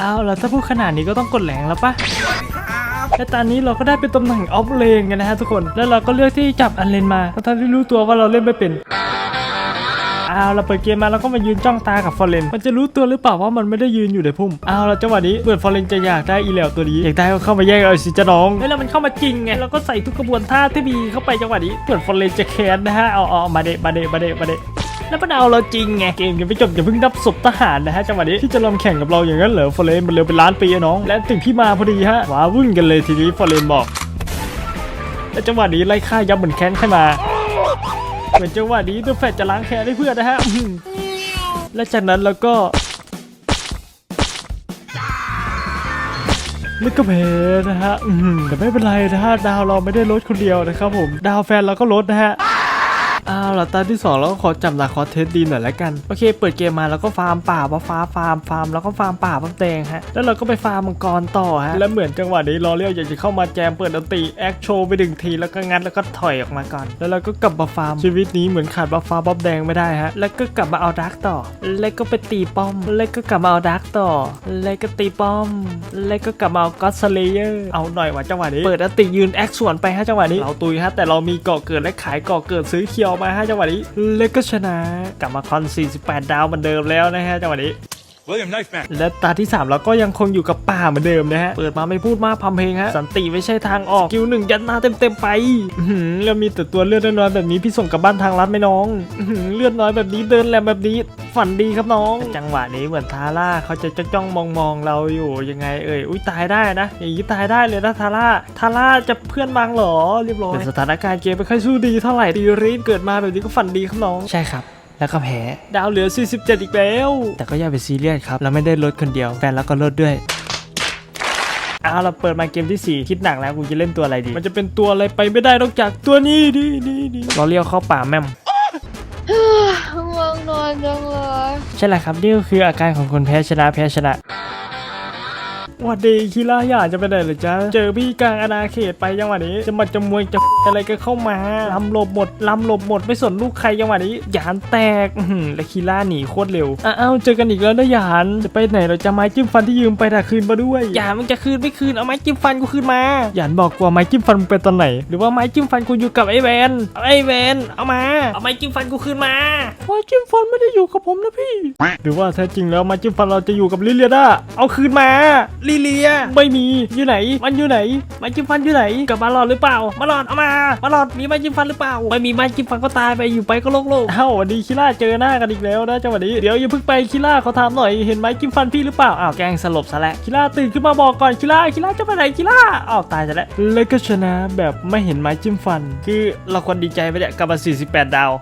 เอาล่ะถ้าพูดขนาดนี้ก็ต้องกดแหลงแล้วปะและตอนนี้เราก็ได้เป็นตำแหน่งออฟเลนกันนะฮะทุกคน แล้วเราก็เลือกที่จับอันเลนมาทั้งที่รู้ตัวว่าเราเล่นไม่เป็นเอาเราเปิดเกมมาแล้วก็มายืนจ้องตากับฟอร์เรนมันจะรู้ตัวหรือเปล่าว่ามันไม่ได้ยืนอยู่ในพุ่มเอาเราจังหวะนี้เปิดฟอร์เรนจะอยากได้อีเหลวตัวนี้อยากได้ก็เข้ามาแย่งเอาสิจะน้องเฮ้ยแล้วมันเข้ามาจริงไงเราก็ใส่ทุกกระบวนท่าที่มีเข้าไปจังหวะนี้เปิดฟอร์เรนจะแค้นนะฮะเอาเอามาเดะมาเดะมาเดะมาเดะ แล้วมันเอาเราจริงไงเกมยังไม่จบอย่าเพิ่งนับศพทหารนะฮะจังหวะนี้ที่จะลองแข่งกับเราอย่างนั้นเหรอฟอร์เรนมันเร็วเป็นล้านปีน้อง และถึงพี่มาพอดีฮะว้าวุ่นกันเลยทีนี้ฟอร์เรนบอกและจังหวะนี้ไล่ฆ่ายับเหมือนแค้นขึ้นมาเหมือนจังหวะนี้ตัวแฟดจะล้างแค้นให้เพื่อนนะฮะและจากนั้นเราก็แล้วก็แพ้นะฮะแต่ไม่เป็นไรนะฮะดาวเราไม่ได้ลดคนเดียวนะครับผม ดาวแฟนเราก็ลดนะฮะ อ้าวเราตาที่สองเราก็ขอจับนาคอเทสดีหน่อยและกัน โอเค เปิดเกมมาแล้วก็ฟาร์มป่าปะฟ้าฟาร์มฟาร์มแล้วก็ฟาร์มป่าปักแดงฮะ แล้วเราก็ไปฟาร์มมังกรต่อฮะ แล้วเหมือนจังหวะนี้รอเรียวอยากจะเข้ามาแจมเปิดดนตรีแอคโชว์ไปหนึ่งทีแล้วก็งัดแล้วก็ถอยออกมาก่อน แล้วเราก็กลับมาฟาร์มชีวิตนี้เหมือนขาดบัฟฟ้าบ๊อบแดงไม่ได้ฮะ แล้วก็กลับมาเอาดาร์กต่อ แล้วก็ไปตีป้อม แล้วก็กลับมาเอาดาร์กต่อ แล้วก็ตีป้อม แล้วก็กลับมาเอาก็อตสเลเยอร์ เอาหน่อยว่ะจังหวะนี้ เปิดดนตรียืนแอคสวนไปฮะจังหวะนี้ เราตุยฮะแต่เรามีเกาะเกิดและขายเกาะเกิดซื้อเคียวมาฮะจังหวะนี้เล็กก็ชนะ กลับมาคอน48 ดาวเหมือนเดิมแล้วนะฮะจังหวะนี้ และตาที่ 3 เราก็ยังคงอยู่กับป่าเหมือนเดิมนะฮะ เปิดมาไม่พูดมากพัมเพลงฮะ สันติไม่ใช่ทางออกคิวหนึ่งยัดหน้าเต็มๆไปอื้อหือแล้วมีแต่ตัวเลือดน้อยๆแบบนี้พี่ส่งกลับบ้านทางลัดไหมน้องอื้อหือเลือดน้อยแบบนี้เดินแหลมแบบนี้ฝันดีครับน้อง จังหวะนี้เหมือนทาร่าเขาจะจ้องๆมองๆเราอยู่ยังไงเอ่ยอุ้ยตายได้นะอย่างนี้ตายได้เลยนะทาร่าทาร่าจะเพื่อนบางเหรอเรียบร้อยแต่สถานการณ์เกมไม่ค่อยสู้ดีเท่าไหร่ดีรีบเกิดมาแบบนี้ก็ฝันดีครับน้องใช่ครับ แล้วก็แพ้ดาวเหลือ 47 อีกแล้ว แต่ก็อย่าไปซีเรียสครับ เราไม่ได้ลดคนเดียวแฟนเราก็ลดด้วยเอาเราเปิดมาเกมที่ 4 คิดหนักแล้วกูจะเล่นตัวอะไรดี มันจะเป็นตัวอะไรไปไม่ได้นอกจากตัวนี้ดีดีดีเราเรียกเข้าป่าแม่มง่วงนอนจังเลยใช่แหละครับนี่ก็คืออาการของคนแพ้ชนะแพ้ชนะห วัดดีคิล่าอยากจะไปไหนหรือจ๊ะ เจอพี่กลางอาณาเขตไปยังหวะนี้ จะมาจะมวยจะอะไรก็เข้ามาลำหลบหมดลำหลบหมดไม่สนลูกใครยังหวะนี้ หยานแตกและคิล่าหนีโคตรเร็ว อ้าวเจอกันอีกแล้วนะหยานจะไปไหนเราจะไม้จิ้มฟันที่ยืมไปแต่คืนมาด้วย หยานมึงจะคืนไม่คืนเอาไม้จิ้มฟันกูคืนมา หยานบอกว่าไม้จิ้มฟันมึงเป็นตอนไหน หรือว่าไม้จิ้มฟันกูอยู่กับไอ้แวนเอาไอ้แวนเอามา เอาไม้จิ้มฟันกูคืนมาไม้จิ้มฟันไม่ได้อยู่กับผมนะพี่ หรือว่าแท้จริงแล้วไม้จิ้มฟันเราจะอยู่กับลิเลียด้าเอาคืนมาลิเลีย ไม่มีอยู่ไหน มันอยู่ไหนไม้จิ้มฟันอยู่ไหนกลับมาหลอดหรือเปล่า มาหลอดเอามา มาหลอดมีไม้จิ้มฟันหรือเปล่า ไม่มีไม้จิ้มฟันก็ตายไปอยู่ไปก็โลกๆเอ้าวันดีคิล่าเจอหน้ากันอีกแล้วนะจังหวะนี้เดี๋ยวอย่าเพิ่งไปคิล่าเขาถามหน่อยเห็นไม้จิ้มฟันพี่หรือเปล่าอ้าวแกล้งสลบซะแล้วคิล่าตื่นขึ้นมาบอกก่อนคิล่าคิล่าจะไปไหนคิล่าอ้าวตายซะแล้วแล้วก็ชนะแบบไม่เห็นไม้จิ้มฟัน คือเราควรดีใจไปเนี่ยกลับมา48 ดาว